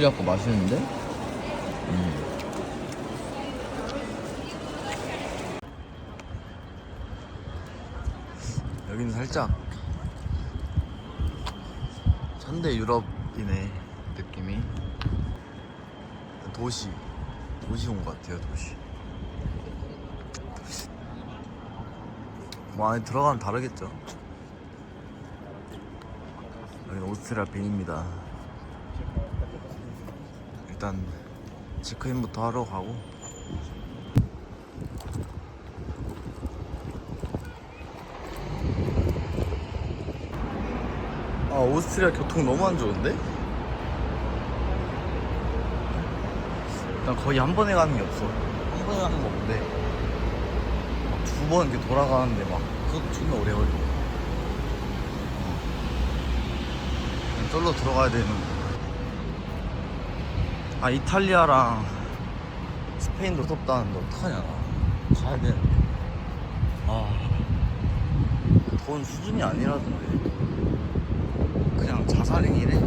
오스트리아 거 맛있는데? 음. 여기는 살짝 현대 유럽이네 느낌이 도시 도시 온 것 같아요 도시 뭐 안에 들어가면 다르겠죠 여기는 오스트리아 빈입니다 일단 체크인부터 하러 가고 아 오스트리아 교통 너무 안 좋은데? 일단 거의 한 번에 가는 게 없어 한 번에 가는 거 없는데 두 번 이렇게 돌아가는데 막 그것도 존나 오래 걸려 어. 쫄로 들어가야 되는 아 이탈리아랑 스페인도 덥다는데 어떡하냐. 나 가야 되는데 아돈 수준이 아니라던데 그냥 자살행위래.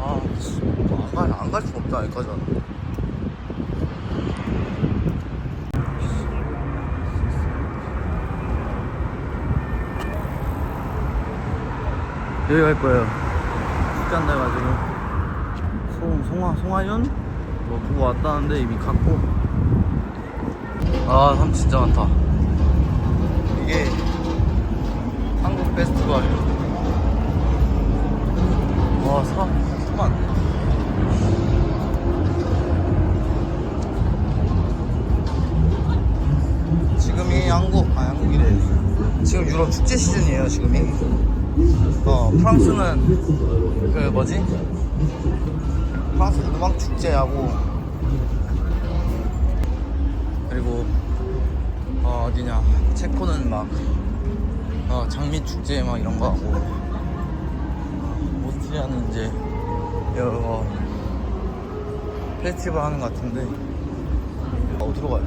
아 안갈 수가 없다 여기까지 왔는데 여기 갈 거예요. 숙제 한다 해가지고 송, 송하, 송하연? 뭐 그거 왔다는데 이미 갔고. 아 사람 진짜 많다. 이게 한국 페스티벌 와 사람 사람 많네 지금이 한국 아 한국이래. 지금 유럽 축제 시즌이에요 지금이. 어 프랑스는 그 뭐지 프랑스 음악 축제하고. 그리고 어 어디냐. 체코는 막 어, 장미 축제 막 이런 거 하고. 어, 오스트리아는 이제 여러 페스티벌 하는 것 같은데. 어 디로 가야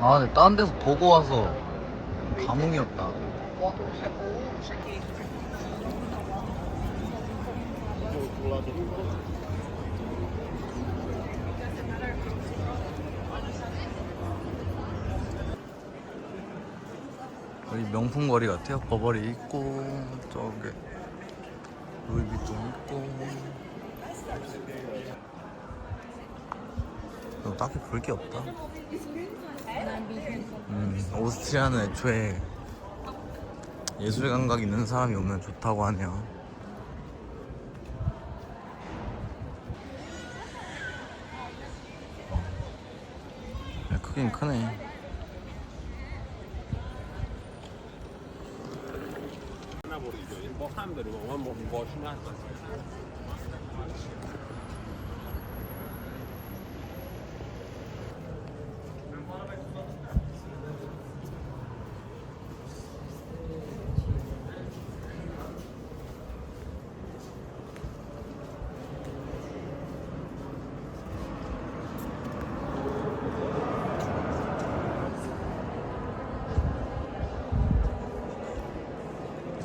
아 근데 딴 데서 보고 와서 감흥이었다. 여기 명품 거리 같아요. 버버리 있고 저기 루이비통 있고 너 딱히 볼 게 없다. 음, 오스트리아는 애초에 예술 감각 있는 사람이 오면 좋다고 하네요. 야, 크긴 크네. 하나 모르죠. 뭐 하면 되는 거, 뭐 무엇이나.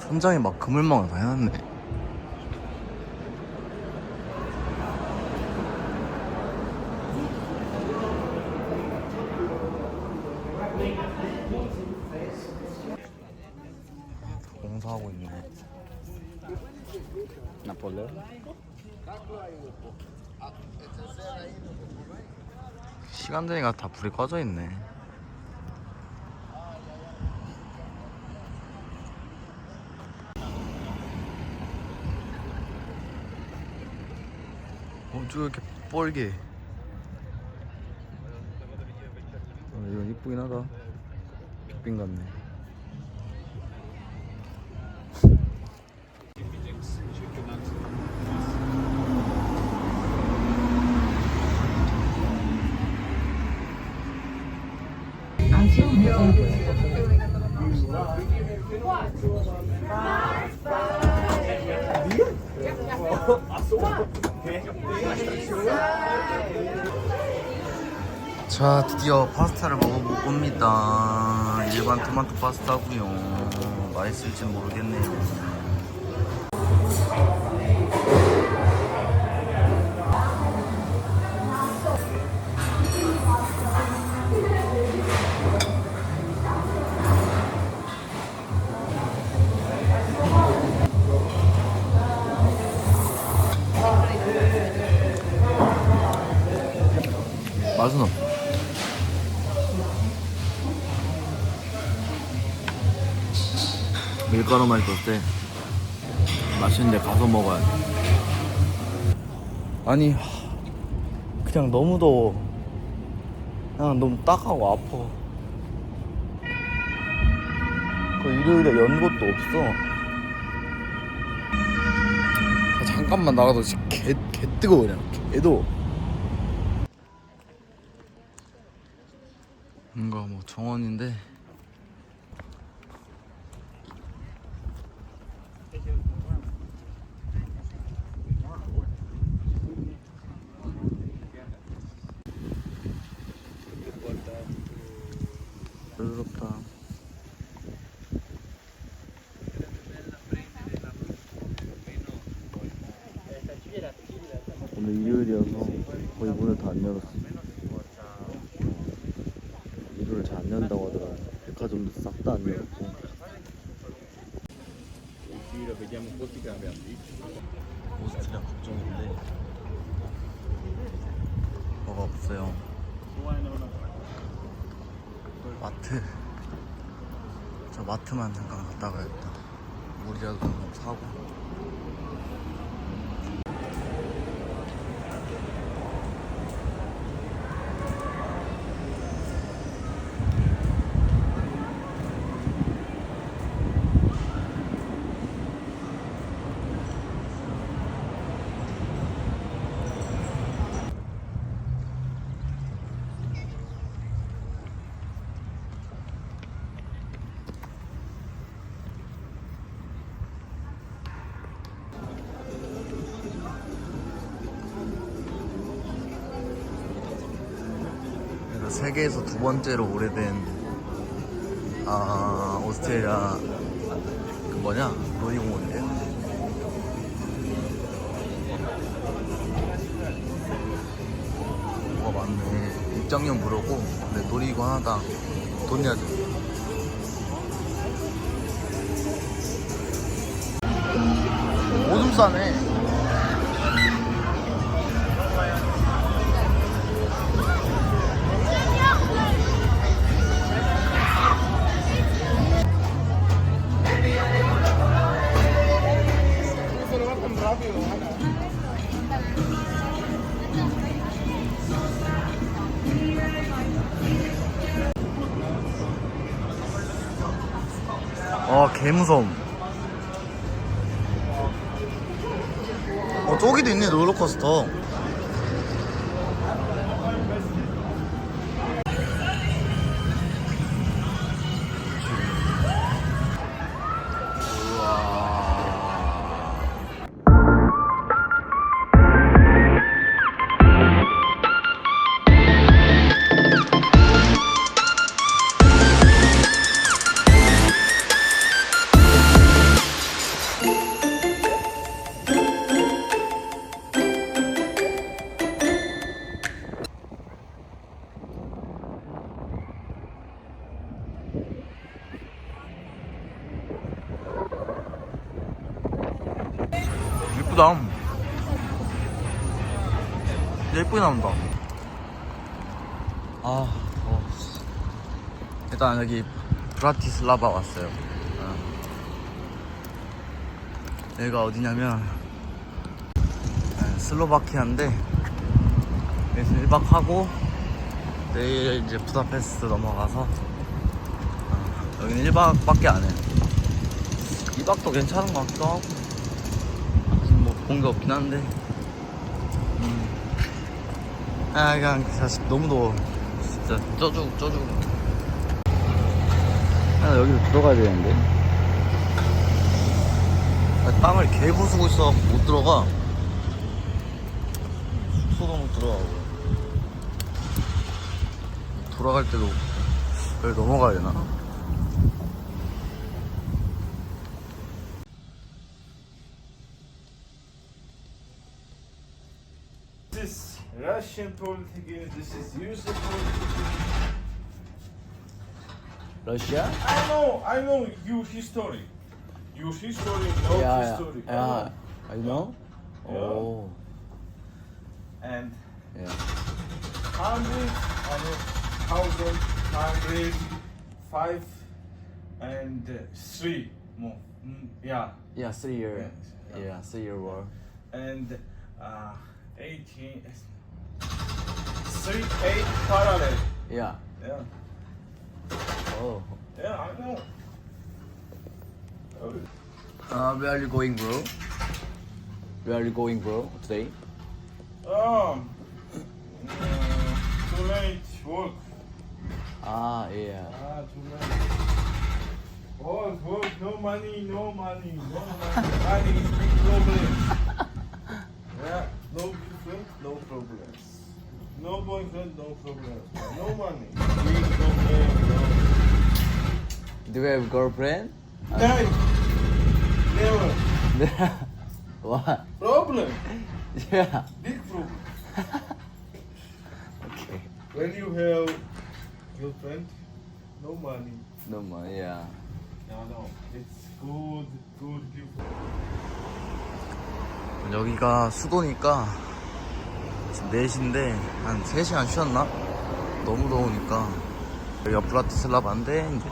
천장에 막 그물망을 다 해놨네. 공사하고 있네. 나폴레? 시간 되니까 다 불이 꺼져 있네. 어, 저 이렇게 뻘게. 어, 이건 이쁘긴 하다. 빅빈 같네. 자 드디어 파스타를 먹어봅니다. 일반 토마토 파스타고요. 맛있을지 모르겠네요. 맛은 없어 밀가루 맛이 어때? 맛있는데 가서 먹어야 돼. 아니 하, 그냥 너무 더워. 그냥 너무 딱하고 아파. 그 일요일에 연 것도 없어. 아, 잠깐만 나가도 개, 개 뜨거워 그냥. 개도 뭔가 뭐 정원인데 여유롭다 오늘 일요일이어서 거의 문을 다 안 열었어 일요일 잘 안 연다고 하더라 백화점도 싹 다 안 열었고 오스트리아 국정인데. 뭐가 없어요. 마트. 저 마트만 잠깐 갔다 가야겠다. 물이라도 좀 사고 세계에서 두 번째로 오래된 아 오스트레일리아 그 뭐냐 놀이공원이래요. 뭐가 많네. 입장료 무료고 근데 놀이기구 하나당 돈 내야 돼. 오줌 싸네. 저기도 있 예쁘다. 예쁘게 나온다. 아, 더워. 일단 여기 브라티슬라바 왔어요. 어. 여기가 어디냐면 네, 슬로바키아인데 여기서 1박 하고 내일 이제 부다페스트 넘어가서 어, 여기는 1박밖에 안 해. 2박도 괜찮은 것 같기도 하고 본 게 없긴 한데. 음. 아 그냥 사실 너무 더워. 진짜 쪄주고 쪄주고 아 여기로 들어가야 되는데. 아, 땅을 개 부수고 있어. 못 들어가. 숙소도 못 들어가고. 돌아갈 때도 여기 넘어가야 되나? Problem থেকে this is user problem Russia? I know, I know your history. Your history, no yeah, history. Yeah, I know. I know? Yeah. Oh. And yeah. hundred, I know, thousand, hundred, five, and uh, three more. Mm, yeah. Yeah, three year. Yeah, yeah three year war. And uh, 18 three, eight parallel. Yeah. Yeah. Oh. Yeah, I know. Uh, where are you going, bro? Where are you going, bro? Today? Um, uh, too late work. Ah, yeah. Ah, too late. Work, work, no money, no money, no money. money is big problem. yeah, no girlfriend, no problems. No boyfriend, no problems. No money. Big problem, no. Do you have girlfriend? Die. Never. what? Problem. Yeah. Big problem. Okay. When you have girlfriend, no money. No money. Yeah. No, no. It's good, good girlfriend. 여기가 수도니까 지금 4시인데 한 3시간 쉬었나? 너무 더우니까. 여기가 브라티슬라바인데 이제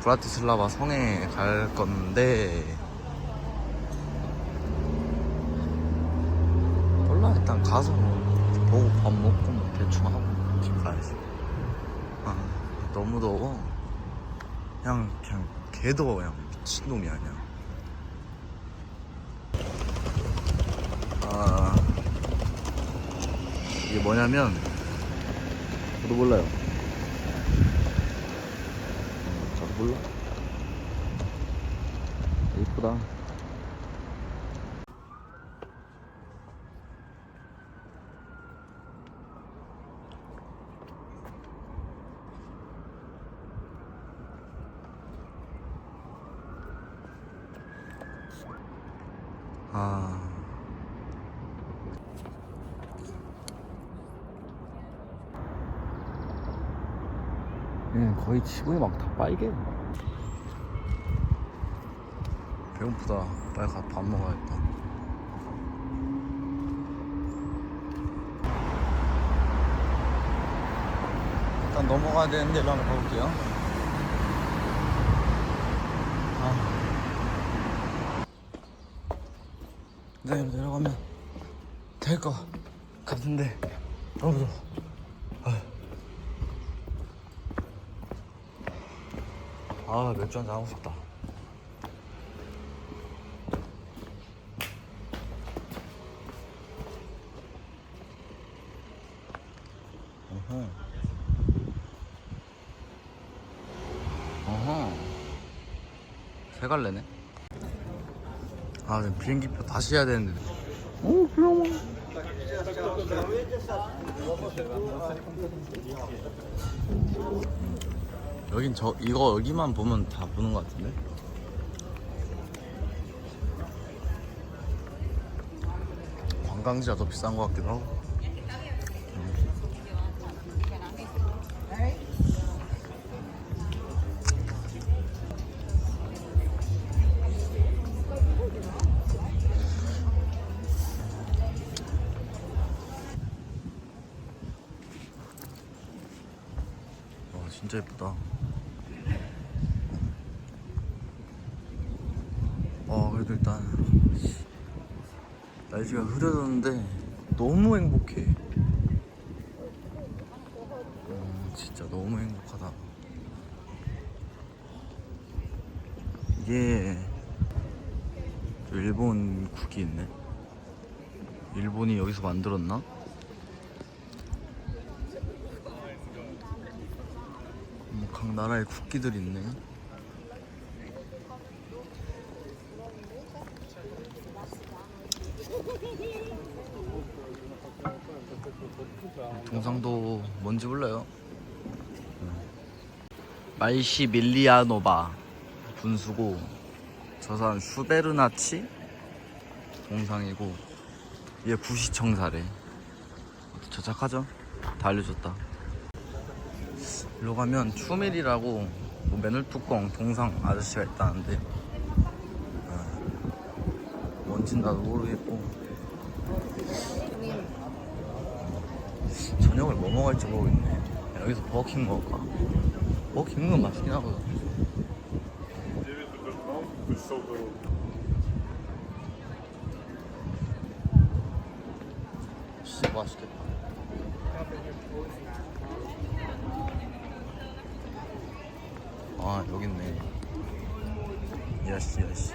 브라티슬라바 성에 갈 건데. 몰라 일단 가서 뭐 보고 밥 먹고 뭐 대충 하고 집 가야지 아 너무 더워. 그냥 그냥 개 더워 그냥 미친놈이야 그냥. 아 이게 뭐냐면 저도 몰라요. 어, 저도 몰라. 이쁘다. 얘는 거의 지붕이 막 다 빨개. 배고프다. 빨리 가서 밥 먹어야겠다. 일단 넘어가야 되는데 일로 한번 가볼게요. 아. 네, 내려가면 될 것 같은데 너무 더워. 아 맥주 한잔 하고 싶다. 어허. 어허. 세 갈래네? 아 지금 비행기표 다시 해야 되는데. 오 귀여워 여긴 저 이거 여기만 보면 다 보는 것 같은데. 관광지가 더 비싼 것 같기도 하고. 날씨가 흐려졌는데 너무 행복해. 음, 진짜 너무 행복하다. 이게 저 일본 국이 있네. 일본이 여기서 만들었나? 뭐각 나라의 국기들 있네. 동상도 뭔지 몰라요. 말시 밀리아노바 분수고 저 산 슈베르나치 동상이고 얘 구시청사래. 저착하죠? 다 알려줬다. 일로 가면 추밀이라고 뭐 맨홀 뚜껑 동상 아저씨가 있다는데 어, 뭔진 나도 모르겠고 저녁을 뭐 먹을지 모르겠네. 여기서 버거킹 먹을까? 버거킹은 맛있긴 하거든. 진짜 맛있겠다. 아 여기 있네. 야씨 야씨.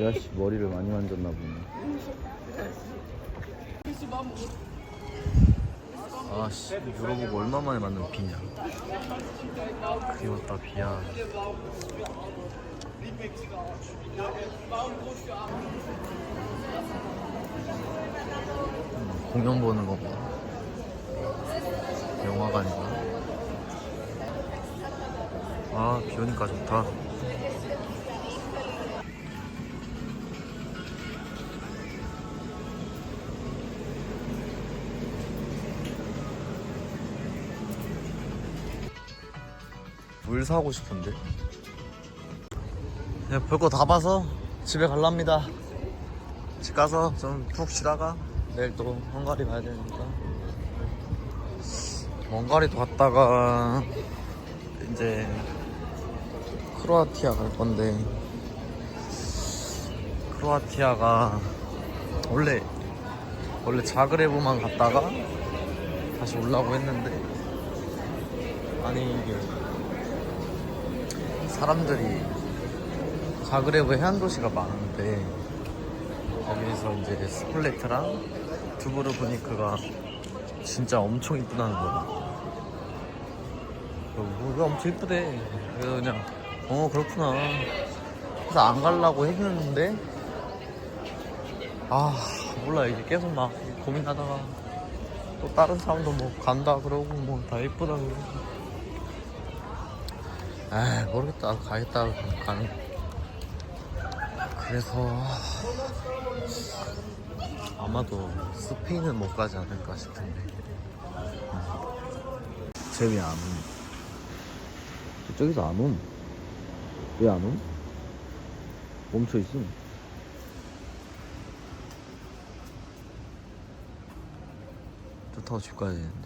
야씨 머리를 많이 만졌나 보네 아씨 물어보고 얼마 만에 만든 비냐. 그리웠다 비야. 음, 공연 보는 건가 영화관인가? 아, 비 오니까 좋다. 사고 싶은데. 네, 별거 다 봐서 집에 갈랍니다. 집 가서 좀 푹 쉬다가 내일 또 헝가리 가야 되니까. 헝가리도 갔다가 이제 크로아티아 갈 건데 크로아티아가 원래 원래 자그레브만 갔다가 다시 올라고 했는데 아니 이게 사람들이 자그레브 해안 도시가 많은데 거기서 이제 스플레트랑 두브르브니크가 진짜 엄청 이쁘다는 거야. 뭐가 엄청 이쁘대. 그래서 그냥 어 그렇구나. 그래서 안 가려고 했는데 아 몰라 이제 계속 막 고민하다가 또 다른 사람도 뭐 간다 그러고 뭐 다 이쁘다 그러고 아 모르겠다 가겠다 가는 그래서 아마도 스페인은 못 가지 않을까 싶은데 재미 안 옴. 저쪽에서 안 옴. 왜 안 옴? 멈춰 있음. 저 타고 집 가야 되는데.